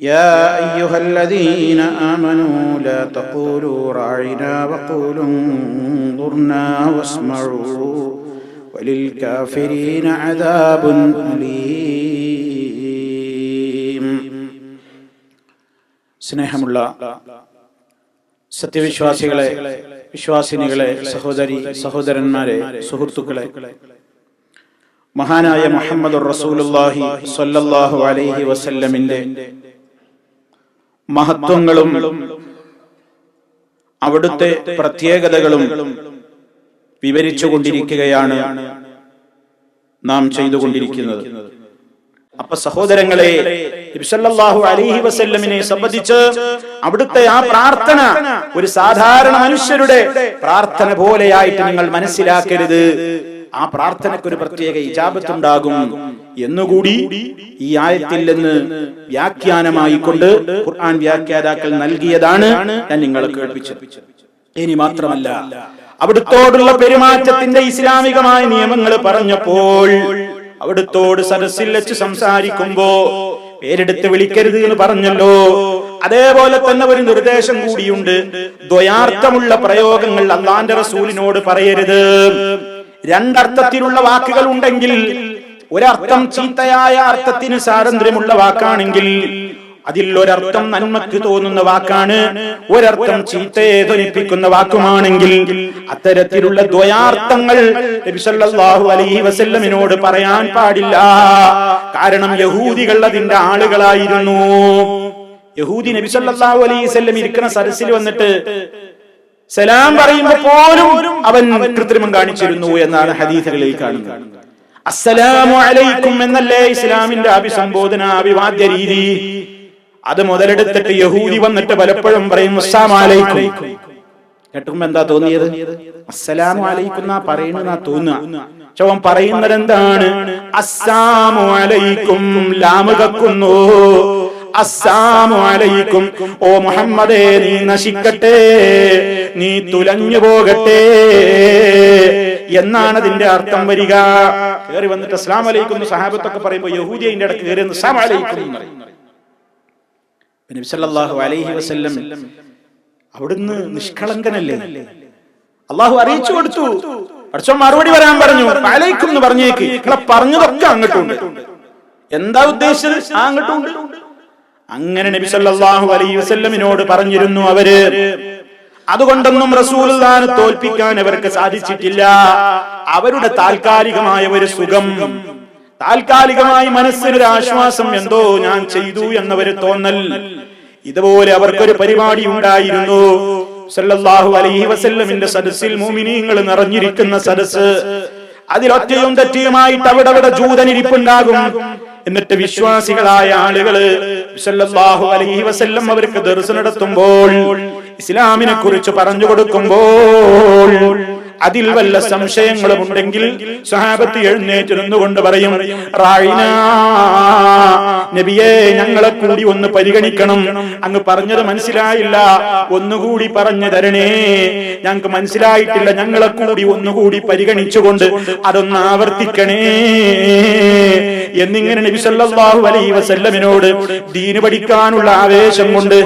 يا أيها الذين آمنوا لا تقولوا راعنا وقولوا انظرنا واسمعوا وللكافرين عذاب أليم സ്നേഹമുള്ള സത്യവിശ്വാസികളെ വിശ്വാസിനികളെ സഹോദരി സഹോദരന്മാരെ സുഹൃത്തുക്കളെ മഹാനായ മുഹമ്മദ് റസൂലുള്ളാഹി സ്വല്ലല്ലാഹു അലൈഹി വസല്ലമിന്റെ മഹത്വങ്ങളും അവിടുത്തെ പ്രത്യേകതകളും വിവരിച്ചു കൊണ്ടിരിക്കുകയാണ് നാം ചെയ്തുകൊണ്ടിരിക്കുന്നത്. അപ്പൊ സഹോദരങ്ങളെ നബിസല്ലല്ലാഹു അലൈഹി വസല്ലമിനെ സംബന്ധിച്ച് അവിടുത്തെ ആ പ്രാർത്ഥന ഒരു സാധാരണ മനുഷ്യരുടെ പ്രാർത്ഥന പോലെയായിട്ട് നിങ്ങൾ മനസ്സിലാക്കരുത്. ആ പ്രാർത്ഥനയ്ക്ക് ഒരു പ്രത്യേക ഇജാബത്തുണ്ടാകും എന്നുകൂടി ഈ ആയത്തിൽ നിന്ന് വ്യാഖ്യാനമായി കൊണ്ട് ഖുർആൻ വ്യാഖ്യാതാക്കൾ നൽകിയതാണ് ഞാൻ നിങ്ങളെ കേൾപ്പിച്ചത്. ഇനി മാത്രമല്ല അവിടുത്തോടുള്ള പെരുമാറ്റത്തിന്റെ ഇസ്ലാമികമായ നിയമങ്ങൾ പറഞ്ഞപ്പോൾ അവിടുത്തോട് സദസ്സിൽ വെച്ച് സംസാരിക്കുമ്പോ പേരെടുത്ത് വിളിക്കരുത് എന്ന് പറഞ്ഞല്ലോ. അതേപോലെ തന്നെ ഒരു നിർദ്ദേശം കൂടിയുണ്ട്. ദ്വയാർത്ഥമുള്ള പ്രയോഗങ്ങൾ അള്ളാന്റെ റസൂലിനോട് പറയരുത്. രണ്ടർത്ഥത്തിലുള്ള വാക്കുകൾ ഉണ്ടെങ്കിൽ ഒരർത്ഥം ചീത്തയായ അർത്ഥത്തിന് സ്വാതന്ത്ര്യമുള്ള വാക്കാണെങ്കിൽ അതിൽ ഒരർത്ഥം നന്മക്ക് തോന്നുന്ന വാക്കാണ് ഒരർത്ഥം ചീത്തയെ ധ്വനിപ്പിക്കുന്ന വാക്കുമാണെങ്കിൽ അത്തരത്തിലുള്ള ദ്വയാർത്ഥങ്ങൾ നബിസല്ലല്ലാഹു അലൈഹി വസല്ലമിനോട് പറയാൻ പാടില്ല. കാരണം യഹൂദികൾ അതിന്റെ ആളുകളായിരുന്നു. യഹൂദി നബിസല്ലാഹു അലൈഹി വസല്ലം ഇരിക്കുന്ന സരസിൽ വന്നിട്ട് സലാം പറയുമ്പോ പോലും അവൻ കൃത്രിമം കാണിച്ചിരുന്നു എന്നാണ് ഹദീസുകളിൽ കാണുന്നത്. അസ്സലാമു അലൈക്കും എന്നല്ലേ ഇസ്ലാമിന്റെ അഭിസംബോധന അഭിവാദ്യ രീതി? അത് മുതലെടുത്തിട്ട് യഹൂദി വന്നിട്ട് പലപ്പോഴും പറയും അസ്സാമലൈക്കും കേട്ടുമ്പോ എന്താ തോന്നിയത്? അസ്സലാമു അലൈക്കും എന്നാ പറയുന്ന തോന്നുക. അവൻ പറയുന്നത് എന്താണ് അസ്സാമു അലൈക്കും ലാമുകക്കുന്നു അസ്സാമു അലൈക്കും. ഓ മുഹമ്മദേ നീ നശിക്കട്ടെ. നീ തുലഞ്ഞു പോകട്ടെ. എന്നാണ് അതിന്റെ അർത്ഥം വരിക. കയറി വന്നിട്ട് അസ്ലാം അലൈക്കും സഹാബത്തൊക്കെ പറയുമ്പോ യഹൂദി അതിന്റെ ഇടയ്ക്ക് കയറി അസ്ലാം അലൈക്കും എന്ന് പറയും. നബിസല്ലാഹു അലൈഹി വസല്ലം അവിടുന്ന് നിഷ്കളങ്കനല്ലേ? അള്ളാഹു അറിയിച്ചു കൊടുത്തു. പഠിച്ചോ മറുപടി വരാൻ പറഞ്ഞു. അലൈക്കും എന്ന് പറഞ്ഞേക്ക്. നിങ്ങളെ പറഞ്ഞതൊക്കെ അങ്ങോട്ടുണ്ട്. എന്താ ഉദ്ദേശിച്ചത്? ആ അങ്ങോട്ടുണ്ട്. അങ്ങനെ നബി സല്ലല്ലാഹു അലൈഹി വസല്ലമിനോട് പറഞ്ഞിരുന്നു അവർ അതുകൊണ്ടൊന്നും റസൂലുള്ളാനെ തോൽപ്പിക്കാൻ അവർക്ക് സാധിച്ചിട്ടില്ല. അവരുടെ താൽക്കാലികമായ ഒരു സുഖം താൽക്കാലികമായി മനസ്സിനൊരു ആശ്വാസം എന്തോ ഞാൻ ചെയ്തു എന്നവര് തോന്നൽ. ഇതുപോലെ അവർക്കൊരു പരിപാടി ഉണ്ടായിരുന്നു. സല്ലല്ലാഹു അലൈഹി വസല്ലമിന്റെ സദസ്സിൽ മുഅ്മിനീങ്ങൾ നിറഞ്ഞിരിക്കുന്ന സദസ്സ് അതിലൊറ്റയും തെറ്റിയുമായിട്ട് അവിടെ അവിടെ ജൂതനിരിപ്പുണ്ടാകും. എന്നിട്ട് വിശ്വാസികളായ ആളുകൾ സല്ലല്ലാഹു അലൈഹി വസല്ലം അവർക്ക് ദർസ് നടത്തുമ്പോൾ ഇസ്ലാമിനെ കുറിച്ച് പറഞ്ഞു കൊടുക്കുമ്പോൾ അതിൽ വല്ല സംശയങ്ങളും ഉണ്ടെങ്കിൽ സഹാബത്ത് എഴുന്നേറ്റ് നിന്നുകൊണ്ട് പറയും നബിയെ ഞങ്ങളെ കൂടി ഒന്ന് പരിഗണിക്കണം. അങ്ങ് പറഞ്ഞത് മനസ്സിലായില്ല. ഒന്നുകൂടി പറഞ്ഞു തരണേ. ഞങ്ങൾക്ക് മനസ്സിലായിട്ടില്ല. ഞങ്ങളെ കൂടി ഒന്നുകൂടി പരിഗണിച്ചുകൊണ്ട് അതൊന്ന് ആവർത്തിക്കണേ. എന്നിങ്ങനെ നബി സല്ലല്ലാഹു അലൈഹി വസല്ലമിനോട് ദീന് പഠിക്കാനുള്ള ആവേശം കൊണ്ട്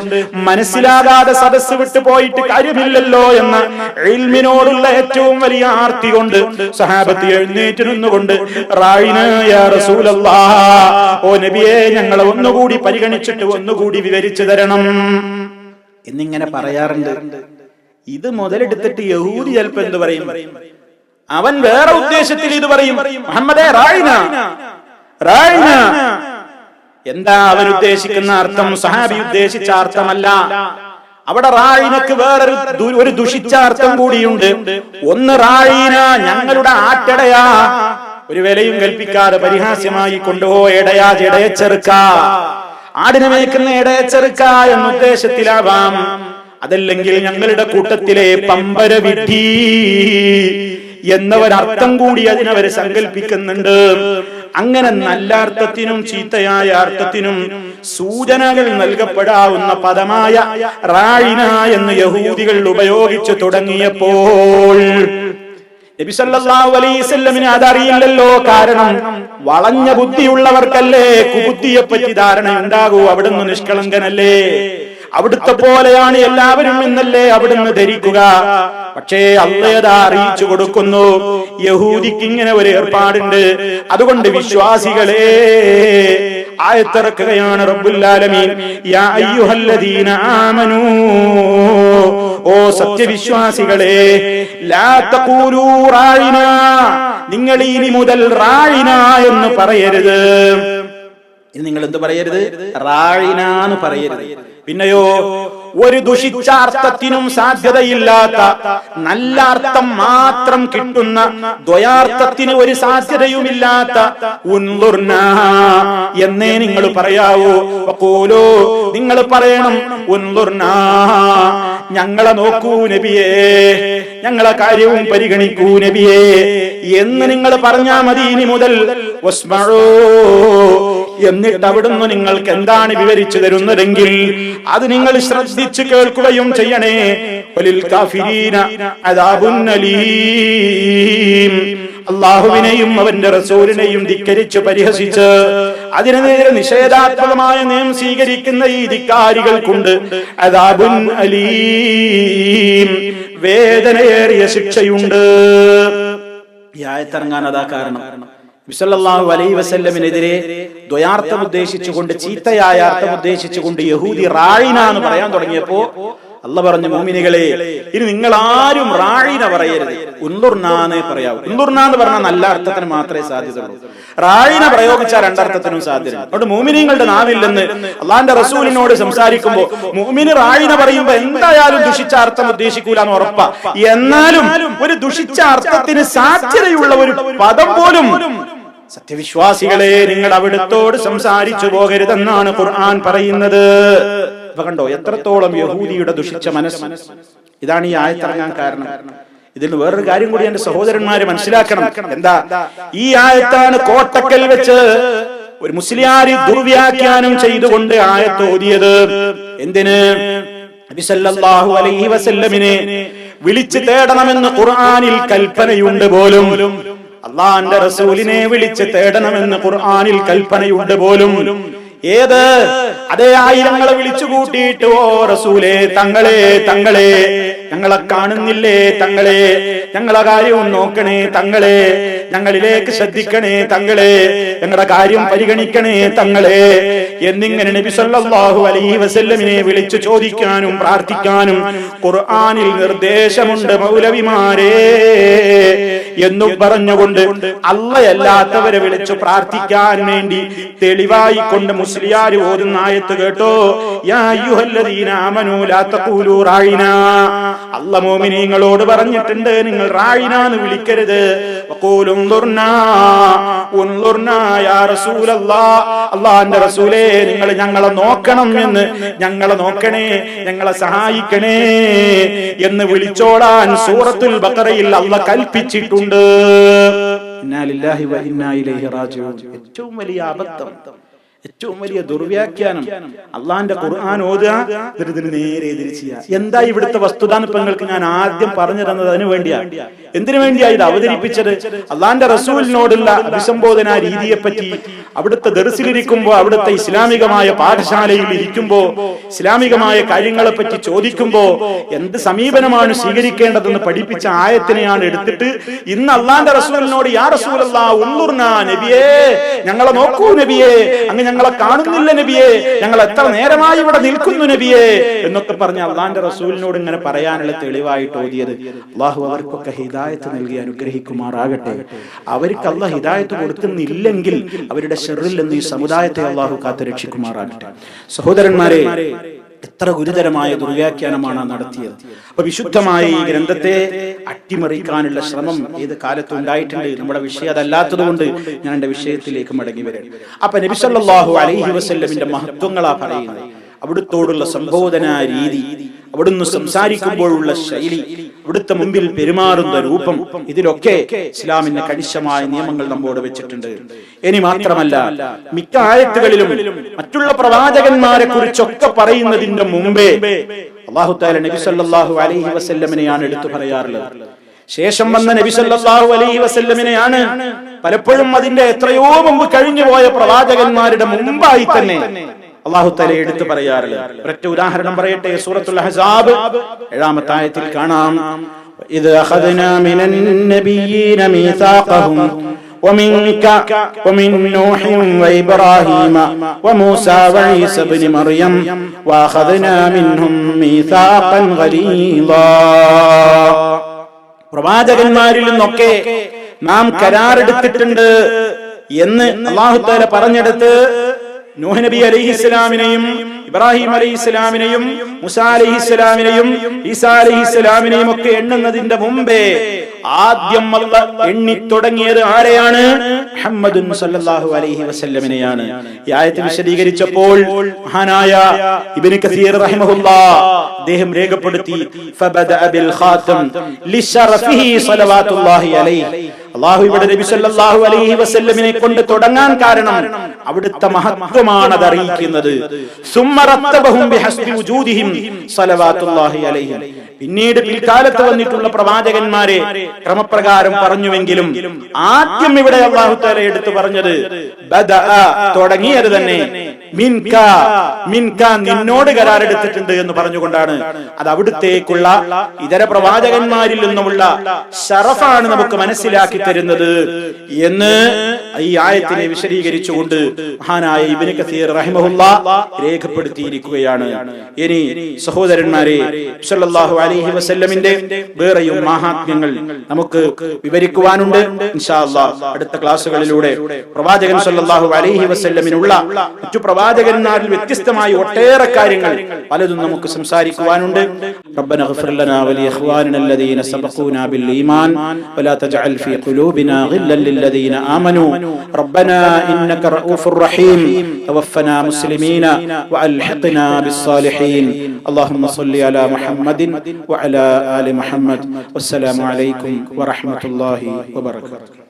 മനസ്സിലാകാതെ സദസ് വിട്ടു പോയിട്ട് കാര്യമില്ലല്ലോ എന്ന ഇൽമിനോടുള്ള ഏറ്റവും വലിയ ആർത്തി കൊണ്ട് സഹാബത്ത് എഴുന്നേറ്റ് നിന്നുകൊണ്ട് റായിന ഓ നബിയെ ഞങ്ങളെ ഒന്നുകൂടി പരിഗണിച്ചിട്ട് ഒന്നുകൂടി വിവരിച്ചു തരണം. എന്നിങ്ങനെ പറയാറുണ്ട് ഇത് മുതലെടുത്തിട്ട് യഹൂദി ചിലപ്പോ എന്ത് പറയും. അവൻ വേറെ ഉദ്ദേശത്തിൽ ഇത് പറയും. മുഹമ്മദേ റായിന. റായിന. എന്താ അവൻ ഉദ്ദേശിക്കുന്ന അർത്ഥം? സഹാബി ഉദ്ദേശിച്ച അർത്ഥമല്ല. അവിടെ റായിനക്ക് വേറൊരു ഒരു ദുഷിച്ച അർത്ഥം കൂടിയുണ്ട്. ഒന്ന് റായിന ഞങ്ങളുടെ ആറ്റടയാ ഒരു വിലയും കൽപ്പിക്കാതെ പരിഹാസ്യമായി കൊണ്ടുപോയടയാ ജടയച്ചെറുക്ക ആടിനെ മേക്കുന്ന എടയച്ചെറുക്ക എന്ന ഉദ്ദേശത്തിലാവാം. അതല്ലെങ്കിൽ ഞങ്ങളുടെ കൂട്ടത്തിലെ പമ്പര വിഡ്ഢി എന്നൊരർത്ഥം കൂടി അതിനവർ സങ്കല്പിക്കുന്നുണ്ട് അങ്ങനെ നല്ല അർത്ഥത്തിനും ചീത്തയായ അർത്ഥത്തിനും സൂചനകൾ നൽകപ്പെടാവുന്ന പദമായ റായിന എന്ന് യഹൂദികൾ ഉപയോഗിച്ചു തുടങ്ങിയപ്പോൾ നബി സല്ലല്ലാഹു അലൈഹി അതറിയില്ലല്ലോ. കാരണം വളഞ്ഞ ബുദ്ധിയുള്ളവർക്കല്ലേ കുബുദ്ധിയെ പറ്റി ധാരണ ഉണ്ടാകൂ അവിടുന്ന് നിഷ്കളങ്കനല്ലേ? അവിടുത്തെ പോലെയാണ് എല്ലാവരും എന്നല്ലേ അവിടുന്ന് ധരിക്കുക. പക്ഷേ അള്ളേത അറിയിച്ചു കൊടുക്കുന്നു. യഹൂദിക്ക് ഇങ്ങനെ ഒരു ഏർപ്പാടുണ്ട്. അതുകൊണ്ട് വിശ്വാസികളെ ആയത്തിറക്കുകയാണ് റബ്ബുല്ലാലമീൻ. യാ അയ്യുഹല്ലദീന ആമനൂ. ഓ സത്യവിശ്വാസികളെ നിങ്ങൾ ഇനി മുതൽ റായിന എന്ന് പറയരുത്. നിങ്ങൾ എന്ത് പറയരുത്? റായിന എന്ന് പറയരുത്. പിന്നെയോ ഒരു ദുഷിച്ച അർത്ഥത്തിനും സാധ്യതയില്ലാത്ത നല്ല അർത്ഥം മാത്രം കിട്ടുന്ന ദ്വയാർത്ഥത്തിന് ഒരു സാധ്യതയുമില്ലാത്ത എന്നേ നിങ്ങൾ പറയാവൂ. നിങ്ങൾ പറയണം ഞങ്ങളെ നോക്കൂ നബിയേ ഞങ്ങളെ കാര്യവും പരിഗണിക്കൂ നബിയേ എന്ന് നിങ്ങൾ പറഞ്ഞാ മതി ഇനി മുതൽ. എന്നിട്ട് അവിടുന്ന് നിങ്ങൾക്ക് എന്താണ് വിവരിച്ചു തരുന്നതെങ്കിൽ അത് നിങ്ങൾ ശ്രദ്ധിച്ചു കേൾക്കുകയും ചെയ്യണേ. കാഫിരീന അലീം. അള്ളാഹുവിനെയും അവന്റെ റസൂലിനെയും ധിക്കരിച്ച് പരിഹസിച്ച് അതിനു നേരെ നിഷേധാത്മകമായ നിയം സ്വീകരിക്കുന്ന ഈ ധിക്കാരികൾക്കുണ്ട് അദാബുൻ അലീം. വേദനയേറിയ ശിക്ഷയുണ്ട്. ഈ ആയത്തിറങ്ങാൻ അതാ കാരണം. വിസല്ലാഹു അലൈ വസല്ലമിനെതിരെ ദ്വയാർത്ഥം ഉദ്ദേശിച്ചുകൊണ്ട് ചീത്തയായ അർത്ഥം ഉദ്ദേശിച്ചുകൊണ്ട് യഹൂദി റാഴിന എന്ന് പറയാൻ തുടങ്ങിയപ്പോ അല്ല പറഞ്ഞു മോമിനികളെ ഇനി നിങ്ങൾ ആരും റാഴിന പറയരുത്. ഉന്തുർനാന്നേ പറയാവൂ. ഉന്തുർന എന്ന് പറഞ്ഞാൽ നല്ല അർത്ഥത്തിന് മാത്രമേ സാധ്യതയുള്ളൂ. റാഴിന പ്രയോഗിച്ച രണ്ടർത്ഥത്തിനും സാധ്യത അതുകൊണ്ട് മോമിനിങ്ങളുടെ നാവില്ലെന്ന് അള്ളാന്റെ റസൂലിനോട് സംസാരിക്കുമ്പോൾ മോമിന് റാഴിന പറയുമ്പോ എന്തായാലും ദുഷിച്ച അർത്ഥം ഉദ്ദേശിക്കൂല എന്ന് ഉറപ്പാ. എന്നാലും ഒരു ദുഷിച്ച അർത്ഥത്തിന് സാധ്യതയുള്ള ഒരു പദം പോലും സത്യവിശ്വാസികളെ നിങ്ങൾ അവിടുത്തോട് സംസാരിച്ചു പോകരുതെന്നാണ് ഖുർആൻ പറയുന്നത്. ഇപ്പൊ കണ്ടോ എത്രത്തോളം യഹൂദിയുടെ ദുഷിച്ച മനസ്സ്? ഇതാണ് ഈ ആയത്തിറങ്ങാൻ കാരണം. ഇതിൽ വേറൊരു കാര്യം കൂടി എന്റെ സഹോദരന്മാര് മനസ്സിലാക്കണം. എന്താ? ഈ ആയത്താണ് കോട്ടക്കൽ വെച്ച് ഒരു മുസ്ലിയാരി ദുർവ്യാഖ്യാനം ചെയ്തുകൊണ്ട് ആയത്ത് ഓതിയത് എന്തിന്? അലൈഹി വസല്ലമിനെ വിളിച്ചു തേടണമെന്ന് ഖുർആനിൽ കൽപ്പനയുണ്ട് പോലും. അള്ളാന്റെ റസൂലിനെ വിളിച്ച് തേടണമെന്ന് ഖുർആാനിൽ കൽപ്പനയുണ്ട് പോലും. ഏത്? അതേ ആയിരങ്ങളെ വിളിച്ചു കൂട്ടിയിട്ട് ഓ റസൂലേ തങ്ങളെ തങ്ങളെ ഞങ്ങളെ കാണുന്നില്ലേ തങ്ങളെ ഞങ്ങളെ കാര്യവും നോക്കണേ തങ്ങളെ ഞങ്ങളിലേക്ക് ശ്രദ്ധിക്കണേ തങ്ങളെ. ഞങ്ങളുടെ കാര്യം പരിഗണിക്കണേ തങ്ങളെ. എന്നിങ്ങനെ നബി സല്ലല്ലാഹു അലൈഹി വസല്ലമിനെ വിളിച്ചു ചോദിക്കാനും പ്രാർത്ഥിക്കാനും ഖുർആനിൽ നിർദ്ദേശമുണ്ട് മൗലവിമാരെ എന്നു പറഞ്ഞുകൊണ്ട് അല്ലയല്ലാത്തവരെ വിളിച്ചു പ്രാർത്ഥിക്കാൻ വേണ്ടി തെളിവായി കൊണ്ട് മുസ്ലിയാർ ഓതുന്ന ആയത്ത് കേട്ടോ. അല്ല മോമിനീങ്ങളോട് പറഞ്ഞിട്ടുണ്ട് നിങ്ങൾ റായിനാന്ന് വിളിക്കരുത്. അള്ളാന്റെ റസൂലേ നിങ്ങൾ ഞങ്ങളെ നോക്കണം എന്ന് ഞങ്ങളെ നോക്കണേ ഞങ്ങളെ സഹായിക്കണേ എന്ന് വിളിച്ചോടാൻ സൂറത്തുൽ ബക്കറയിൽ അള്ള കൽപ്പിച്ചിട്ടുണ്ട്. ഇന്നാ വ ഇന്നാ ഇലൈഹി റാജിഊൻ. ഏറ്റവും വലിയ അബദ്ധം ഏറ്റവും വലിയ ദുർവ്യാഖ്യാനം അള്ളാന്റെ ഖുർആൻ ഓതുക ദരിദ്രന് നേരെ എതിരിച്ചു എന്താ ഇവിടുത്തെ വസ്തുതാനുപ്പങ്ങൾക്ക് ഞാൻ ആദ്യം പറഞ്ഞു തന്നത് അതിനു വേണ്ടിയാണ് എന്തിനു വേണ്ടിയാ ഇത് അവതരിപ്പിച്ചത്? അള്ളാന്റെ റസൂലിനോടുള്ള അഭിസംബോധന രീതിയെ പറ്റി അവിടുത്തെ ദർസിലിരിക്കുമ്പോ അവിടുത്തെ ഇസ്ലാമികമായ പാഠശാലയിൽ ഇരിക്കുമ്പോ ഇസ്ലാമികമായ കാര്യങ്ങളെ പറ്റി ചോദിക്കുമ്പോ എന്ത് സമീപനമാണ് സ്വീകരിക്കേണ്ടതെന്ന് പഠിപ്പിച്ച ആയത്തിനെയാണ് എടുത്തിട്ട് ഇന്ന് അള്ളാന്റെ റസൂലിനോട് യാ റസൂലല്ല ഉള്ളൂർന നബിയേ ഞങ്ങളെ നോക്കൂ നബിയേ അങ്ങ് ഞങ്ങളെ കാണുന്നില്ല നബിയേ ഞങ്ങൾ എത്ര നേരമായി ഇവിടെ നിൽക്കുന്നു നബിയേ എന്നൊക്കെ പറഞ്ഞ അള്ളാന്റെ റസൂലിനോട് ഇങ്ങനെ പറയാനുള്ള തെളിവായിട്ട് ഓതിയത്. അള്ളാഹു അവർക്കൊക്കെ ഹിദായത്ത് നൽകി അനുഗ്രഹിക്കുമാറാകട്ടെ. അവർക്ക് അള്ള ഹിദായത്ത് കൊടുക്കുന്നില്ലെങ്കിൽ അവരുടെ ഷെറിൽ നിന്ന് ഈ സമുദായത്തെ അള്ളാഹു കാത്തു രക്ഷിക്കുമാറാകട്ടെ. സഹോദരന്മാരെ എത്ര ഗുരുതരമായ ദുർവ്യാഖ്യാനമാണ് നടത്തിയത്. അപ്പൊ വിശുദ്ധമായ ഈ ഗ്രന്ഥത്തെ അട്ടിമറിക്കാനുള്ള ശ്രമം ഏത് കാലത്തും ഉണ്ടായിട്ടുണ്ട്? നമ്മുടെ വിഷയം അതല്ലാത്തത് കൊണ്ട് ഞാൻ എന്റെ വിഷയത്തിലേക്ക് മടങ്ങി വരാം. അപ്പൊ നബിസല്ലാഹു അലൈഹി വസല്ലമിന്റെ മഹത്വങ്ങളാ പറയുന്നത്. അവിടുത്തോടുള്ള സംബോധന രീതി അവിടുന്ന് സംസാരിക്കുമ്പോഴുള്ള ശൈലി അവിടുത്തെ മുമ്പിൽ പെരുമാറുന്ന രൂപം ഇതിലൊക്കെ ഇസ്ലാമിന്റെ കണിശമായ നിയമങ്ങൾ നമ്മോട് വെച്ചിട്ടുണ്ട്. ഇനി മാത്രമല്ല മിക്ക ആയത്തുകളിലും മറ്റുള്ള പ്രവാചകന്മാരെ കുറിച്ചൊക്കെ പറയുന്നതിന്റെ മുമ്പേ അള്ളാഹു താല നബി സല്ലല്ലാഹു അലൈഹി വസല്ലമിനെയാണ് എടുത്തു പറയാറുള്ളത്. ശേഷം വന്ന നബി സല്ലല്ലാഹു അലൈഹി വസല്ലമിനെയാണ് പലപ്പോഴും അതിന്റെ എത്രയോ മുമ്പ് കഴിഞ്ഞുപോയ പ്രവാചകന്മാരുടെ മുമ്പായി തന്നെ അള്ളാഹു തല എടുത്തു പറയാറില്ല ഒരൊറ്റ ഉദാഹരണം പറയട്ടെ സൂറത്തുൽ അഹ്സാബ് ഏഴാമത്തെ ആയത്തിൽ കാണാം ഇത് അഖദ്നാ മിനൻ നബിയ്യീന മീസാഖഹും ومنك ومن نوح وإبراهيم وموسى وعيسى بن مريم وأخذنا منهم ميثاقا غليظا പ്രവാചകന്മാരിൽ നിന്നൊക്കെ നാം കരാറെടുത്തിട്ടുണ്ട് എന്ന് അള്ളാഹു താല പറഞ്ഞെടുത്ത് നൂഹ് നബി അലൈഹി ഇസ്ലാമിനെയും ഇബ്രാഹിം അലൈഹി ഇസ്ലാമിനെയും മുസ അലൈഹി ഇസ്ലാമിനെയും ഈസാ അലൈഹി ഇസ്ലാമിനെയും ഒക്കെ എണ്ണുന്നതിന്റെ മുമ്പേ ആദ്യം അല്ല എണ്ണി തുടങ്ങിയത് ആരെയാണ്? മുഹമ്മദുൻ സല്ലല്ലാഹു അലൈഹി വസല്ലമിനെയാണ്. ഈ ആയത്ത് വിശദീകരിച്ചപ്പോൾ മഹാനായ ഇബ്നു കസീർ റഹിമഹുല്ലാ അദ്ദേഹം രേഖപ്പെടുത്തി ഫബദഅ ബിൽ ഖാതം ലിശറഫിഹി സ്വലവാത്തുല്ലാഹി അലൈഹി. അള്ളാഹു ഇവിടെ നബി സല്ലല്ലാഹു അലൈഹി വസല്ലമിനെ കൊണ്ട് തുടങ്ങാൻ കാരണം അവിടുത്തെ മഹത്വമാണ് അത് അറിയിക്കുന്നത് പിന്നീട് പിൽക്കാലത്ത് വന്നിട്ടുള്ള പ്രവാചകന്മാരെ ക്രമപ്രകാരം പറഞ്ഞുവെങ്കിലും ആദ്യം ഇവിടെ അള്ളാഹുത്താല എടുത്തു പറഞ്ഞത് തുടങ്ങിയത് തന്നെ മിൻക മിൻക നിന്നോട് കരാറെടുത്തിട്ടുണ്ട് എന്ന് പറഞ്ഞുകൊണ്ടാണ്. അത് അവിടുത്തേക്കുള്ള ഇതര പ്രവാചകന്മാരിൽ നിന്നുമുള്ള ഷറഫാണ് നമുക്ക് മനസ്സിലാക്കി തരുന്നത് എന്ന് ഈ ആയത്തിനെ വിശദീകരിച്ചുകൊണ്ട് മഹാനായ ഇബിന് കസീർ റഹിമഹുല്ല രേഖപ്പെടുത്തിയിരിക്കുകയാണ് ഇനി സഹോദരന്മാരെ സല്ലല്ലാഹു അലൈഹി വസല്ലമിന്റെ വേറെയും മഹാത്മ്യങ്ങൾ നമുക്ക് വിവരിക്കുവാനുണ്ട് ഇൻഷാ അല്ലാഹ് അടുത്ത ക്ലാസ്സുകളിലൂടെ പ്രവാചകൻ സല്ലല്ലാഹു അലൈഹി വസല്ലമിനുള്ള മറ്റു പ്രവാചകന്മാരിൽ വ്യത്യസ്തമായ ഒട്ടേറെ കാര്യങ്ങൾ പലതും നമുക്ക് സംസാരിക്കുവാനുണ്ട് ربنا اغفر لنا ولإخواننا الذين سبقونا بالإيمان ولا تجعل في قلوبنا غلا للذين آمنوا ربنا إنك رؤوف رحيم. توفنا مسلمين وألحقنا بالصالحين. اللهم صل على محمد وعلى آل محمد. والسلام عليكم ورحمة الله وبركاته.